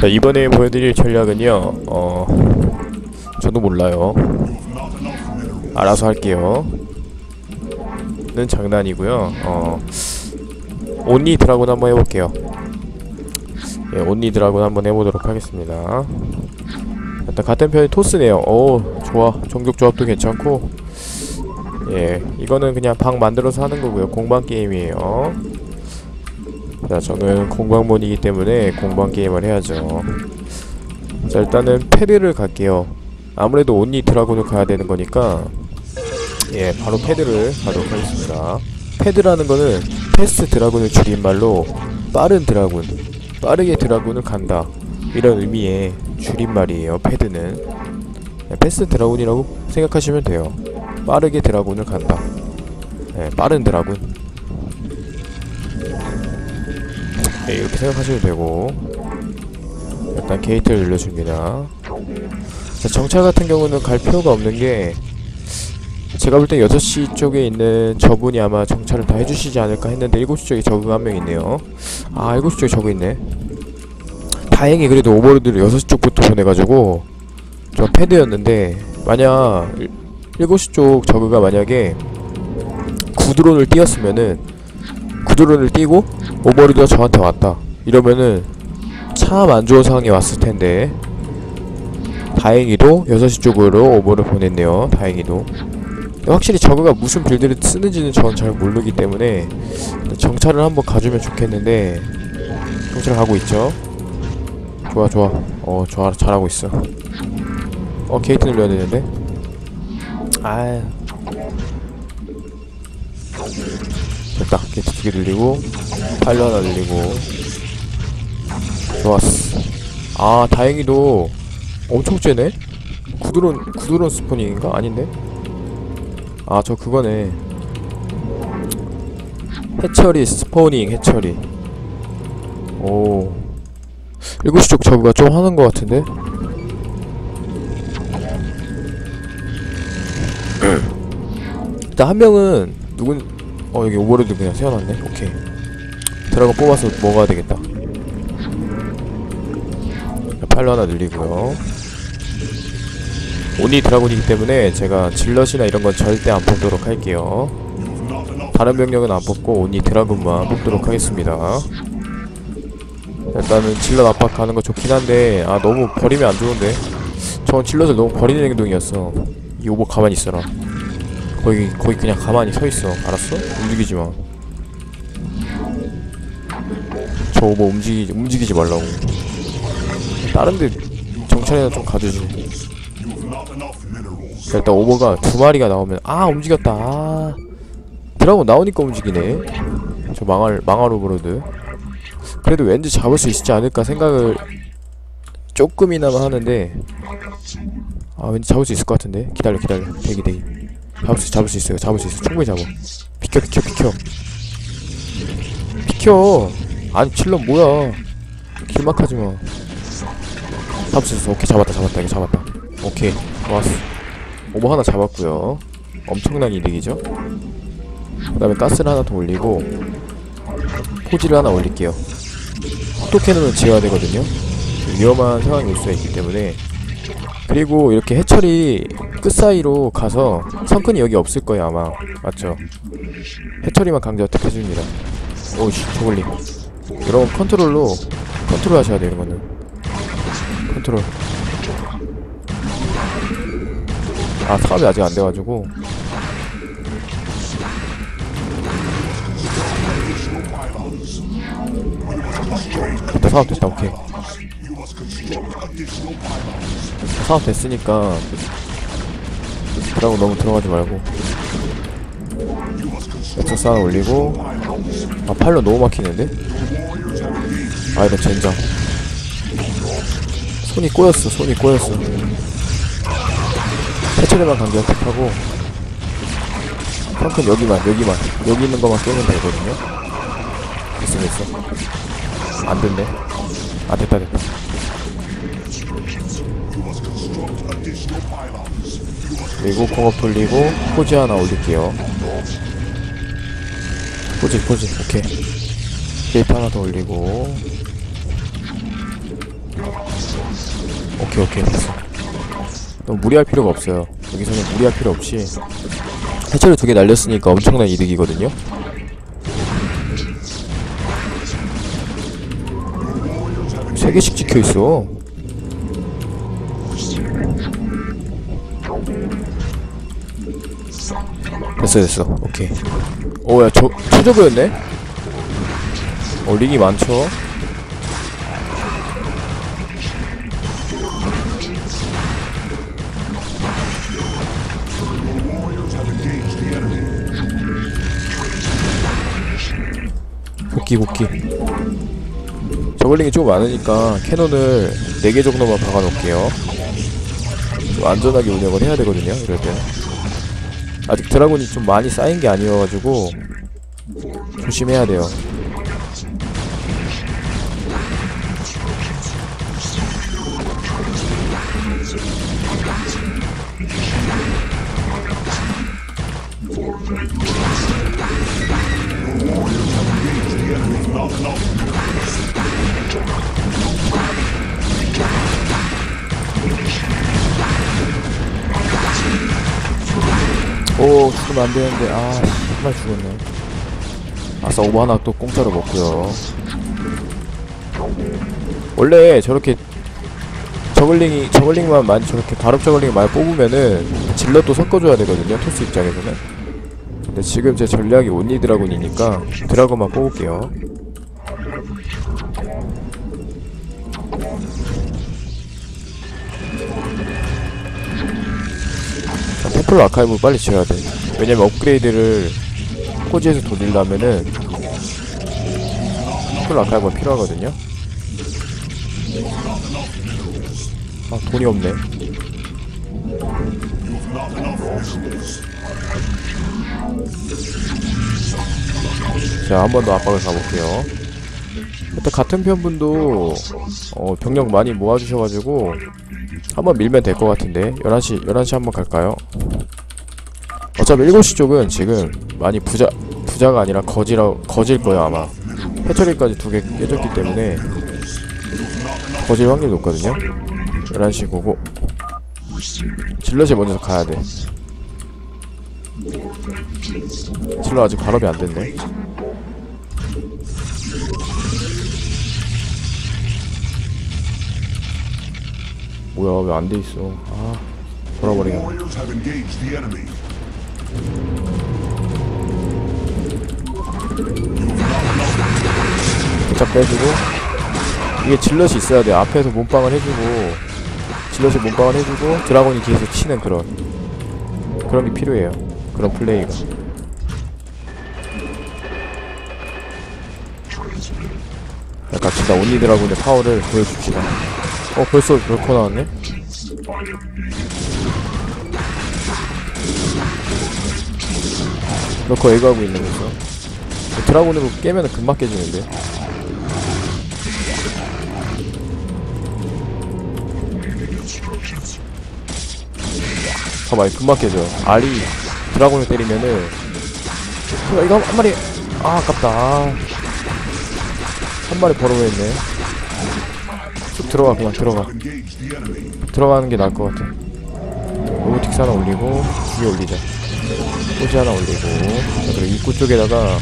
자 이번에 보여드릴 전략은요 어 저도 몰라요. 알아서 할게요. 는 장난이고요. 어 온리 드라곤 한번 해볼게요. 예 온리 드라곤 한번 해보도록 하겠습니다. 일단 같은 편이 토스네요. 오 좋아. 종족 조합도 괜찮고. 예 이거는 그냥 방 만들어서 하는 거고요. 공방 게임이에요 자 저는 공방몬이기 때문에 공방 게임을 해야죠. 자 일단은 패드를 갈게요. 아무래도 온리 드라곤을 가야 되는 거니까 예 바로 패드를 가도록 하겠습니다. 패드라는 거는 패스트 드라곤을 줄임말로 빠른 드라곤 빠르게 드라곤을 간다. 이런 의미의 줄임말이에요 패드는. 예, 패스트 드라곤이라고 생각하시면 돼요. 빠르게 드라곤을 간다. 예, 빠른 드라곤 네, 이렇게 생각하시면 되고. 일단 게이트를 눌러줍니다. 자, 정찰 같은 경우는 갈 필요가 없는 게 제가 볼 때 6시 쪽에 있는 저분이 아마 정찰을 다 해주시지 않을까 했는데 7시 쪽에 저분 한 명 있네요. 아 7시 쪽에 저거 있네. 다행히 그래도 오버로드를 6시 쪽부터 보내가지고 저 패드였는데 만약 7시 쪽 저그가 만약에 구드론을 띄었으면은 구드론을 띄고 오버로드가 저한테 왔다. 이러면은 참 안 좋은 상황이 왔을 텐데. 다행히도 6시 쪽으로 오버를 보냈네요. 다행히도. 확실히 저그가 무슨 빌드를 쓰는지는 전 잘 모르기 때문에 정찰을 한번 가주면 좋겠는데 정찰을 가고 있죠. 좋아 좋아. 어 좋아 잘하고 있어. 어 게이트 늘려야 되는데. 아유 됐다. 게이트 두개 늘리고 파일러 하나 늘리고. 좋았어. 아 다행히도 엄청 째네? 구드론 구드론 스포닝인가? 아닌데? 아 저 그거네. 해처리 스포닝 해처리. 오. 7시 쪽 저그가 좀 하는 것 같은데? 일단 한 명은 누군 어 여기 오버로드 그냥 세워놨네. 오케이. 드라곤 뽑아서 먹어야 되겠다. 팔로 하나 늘리고요. 온리 드라곤이기 때문에 제가 질럿이나 이런 건 절대 안 뽑도록 할게요. 다른 병력은 안 뽑고 온리 드라곤만 뽑도록 하겠습니다. 일단은 질럿 압박하는 거 좋긴 한데 아 너무 버리면 안 좋은데? 전 질럿을 너무 버리는 행동이었어. 이 오버 가만히 있어라 거기 거기 그냥 가만히 서 있어 알았어? 움직이지 마. 저 오버 움직이 움직이지 말라고. 다른데 정찰이나 좀 가주지. 자, 일단 오버가 두 마리가 나오면 아 움직였다. 아. 드라곤 나오니까 움직이네. 저 망할 망할 오버로드. 그래도 왠지 잡을 수 있지 않을까 생각을 조금이나마 하는데 아 왠지 잡을 수 있을 것 같은데 기다려 기다려 대기 대기 잡을 수 잡을 수 있어요. 잡을 수 있어 충분히 잡아. 비켜 비켜 비켜. 비켜. 아니 칠런 뭐야. 길막하지마. 잡을 수 있어. 오케이 잡았다 잡았다. 이거 잡았다. 오케이. 좋았어. 오버 하나 잡았고요. 엄청난 이득이죠. 그 다음에 가스를 하나 더 올리고 포지를 하나 올릴게요. 포토캐논은 지어야 되거든요. 위험한 상황이 올 수가 있기 때문에 그리고 이렇게 해철이 끝 사이로 가서 성큰이 여기 없을 거예요 아마. 맞죠? 해철이만 강제 어택 해줍니다. 오씨 저글링. 여러분 컨트롤로 컨트롤 하셔야 돼요 이거는. 컨트롤. 아 사업이 아직 안 돼가지고. 됐다 사업 됐다 오케이 사업 됐으니까 드라고 너무 들어가지 말고. 엑서스 하나 올리고. 아 팔로 너무 막히는데? 아 이거 젠장. 손이 꼬였어 손이 꼬였어. 해처리만 강제 어택하고. 펑큰 여기만 여기만. 여기 있는 것만 깨면 되거든요. 됐어 됐어. 안 됐네. 아 됐다 됐다 그리고 공업 돌리고 포지 하나 올릴게요. 포지 포지 오케이. 게이트 하나 더 올리고. 오케이 오케이. 됐어. 너무 무리할 필요가 없어요. 여기서는 무리할 필요 없이. 해처리 두개 날렸으니까 엄청난 이득이거든요. 세 개씩 찍혀 있어 됐어 됐어. 오케이. 오야 저 초저보였네? 어 링이 많죠? 복귀 복귀. 저글링이 좀 많으니까 캐논을 4개 정도만 박아놓을게요. 좀 안전하게 운영을 해야 되거든요 이럴 때. 아직 드라군이 좀 많이 쌓인 게 아니어가지고 조심해야 돼요 오 죽으면 안 되는데. 아 정말 죽었네. 아싸 오버 하나 또 공짜로 먹고요. 원래 저렇게 저글링이 저글링만 많이 저렇게 발업 저글링 많이 뽑으면은 질럿도 섞어줘야 되거든요 토스 입장에서는. 근데 지금 제 전략이 온리 드라군이니까 드라군만 뽑을게요 자, 테플 아카이브 빨리 지어야 돼. 왜냐면 업그레이드를 코지에서 돌리려면은 테플 아카이브가 필요하거든요. 아, 돈이 없네. 자, 한 번 더 압박을 가볼게요. 일단 같은 편분도 어, 병력 많이 모아주셔가지고 한번 밀면 될 것 같은데. 11시 11시 한번 갈까요? 어차피 7시 쪽은 지금 많이 부자 부자가 아니라 거지라 거질 거예요 아마. 해처리까지 두 개 깨졌기 때문에 거질 확률이 높거든요. 11시 고고. 질럿이 먼저 가야 돼. 질럿 아직 발업이 안 됐네 뭐야 왜 안 돼 있어? 아 돌아버리겠네. 살짝 빼주고. 이게 질럿이 있어야 돼. 앞에서 몸빵을 해주고 질럿이 몸빵을 해주고 드라곤이 뒤에서 치는 그런 그런 게 필요해요. 그런 플레이가. 자, 갑시다. 온리 드라곤의 파워를 보여줍시다 어 벌써 럴코 나왔네? 럴코 애가하고 있는 거죠 드라곤으로 깨면은 금방 깨지는데. 봐봐 금방 깨져. 알이 드라곤을 때리면은 이거, 이거 한, 한 마리 아 아깝다. 아. 한 마리 벌어했네. 쭉 들어가 그냥 들어가. 들어가는 게 나을 것 같아. 로보틱스 하나 올리고 위에 올리자. 꼬지 하나 올리고. 자 그리고 입구 쪽에다가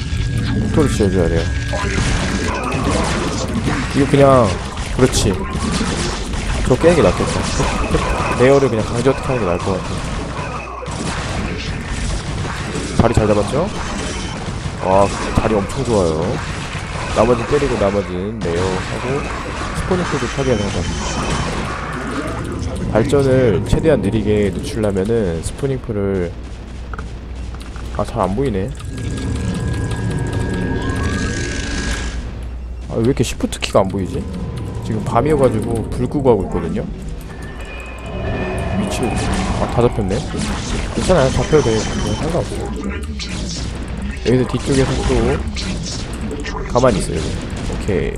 폭토를 지어줘야 돼요. 이거 그냥 그렇지. 저거 깨는 게 낫겠다. 레어를 그냥 강제 어택 하는 게 나을 것 같아. 자리 잘 잡았죠? 와 자리 엄청 좋아요. 나머지 때리고 나머지는 레어 하고 스포니스도 파괴하는 거 발전을 최대한 느리게 늦추려면은 스프링풀을 아잘 안 보이네. 아 왜 이렇게 시프트 키가 안 보이지? 지금 밤이어가지고 불 끄고 하고 있거든요? 위치 아다 잡혔네. 괜찮아요. 잡혀도 돼. 그냥 상관없어 여기서 뒤쪽에서 또 가만히 있어요. 오케이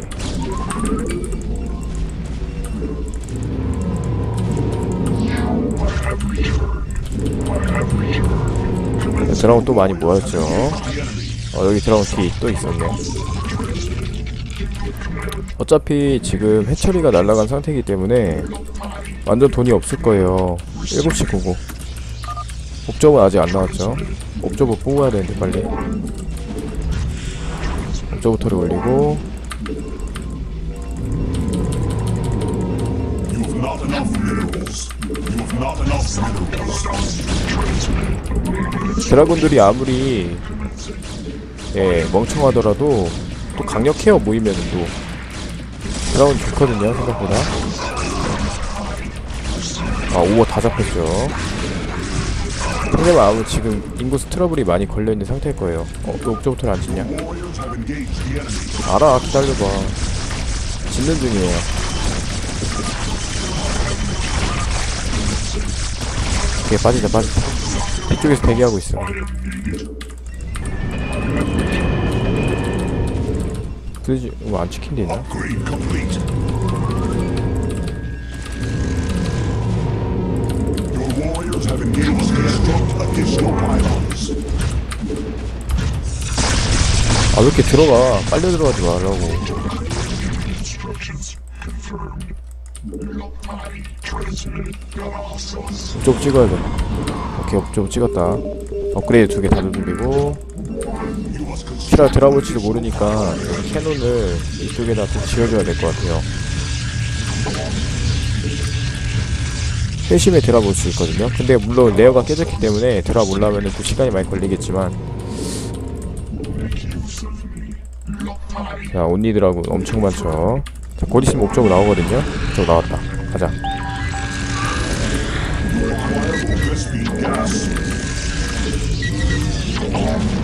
드라곤 또 많이 모였죠. 어, 여기 드라곤 뒤에 또 있었네. 어차피 지금 해처리가 날아간 상태이기 때문에 완전 돈이 없을 거예요. 7시 고고 옵저버 아직 안 나왔죠. 옵저버 뽑아야 되는데 빨리. 옵저버터를 올리고 드라군들이 아무리 예 멍청하더라도 또 강력해요 모이면은 또. 드라군 좋거든요 생각보다. 아 오버 다 잡혔죠. 상대방 아무 지금 인구수 트러블이 많이 걸려있는 상태일 거예요. 어? 또 옥저부터를 안 짓냐. 알아 기다려봐. 짓는 중이에요. 오케이 빠지자 빠지자 뒤쪽에서 대기하고 있어 그지 뭐안 찍힌 데 있나? 아 왜 이렇게 들어가 빨려 들어가지 말라고 옵저브 찍어야 돼. 오케이 옵저브 찍었다. 업그레이드 두 개 다 누르고. 피라 드라볼지를 모르니까 캐논을 이쪽에다 좀 지어줘야 될 것 같아요. 회심에 드랍 올 수 있거든요. 근데 물론 레어가 깨졌기 때문에 드랍 올라오면 또 시간이 많이 걸리겠지만. 자 온니드라고 엄청 많죠. 자, 곧 있으면 옥저브 나오거든요. 저 나왔다. 가자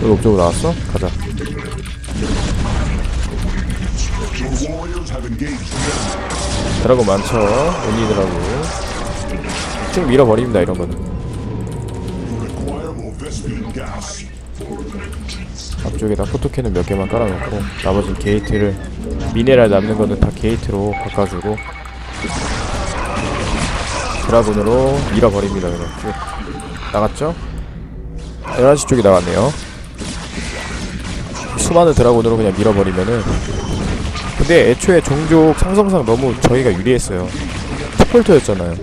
여기 옥저브 나왔어? 가자. 드라고 많죠 온니드라고 쭉 밀어버립니다 이런 거는 You require more Vespine gas. 앞쪽에다 포토캔을 몇 개만 깔아놓고 나머지 게이트를 미네랄 남는 거는 다 게이트로 바꿔주고 드라군으로 밀어버립니다 그냥 쭉 나갔죠? 11시 쪽이 나갔네요 수많은 드라군으로 그냥 밀어버리면은 근데 애초에 종족 상성상 너무 저희가 유리했어요. 첫 폴터였잖아요.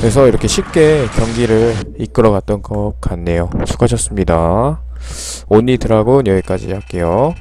그래서 이렇게 쉽게 경기를 이끌어갔던 것 같네요. 수고하셨습니다. 온리 드라군 여기까지 할게요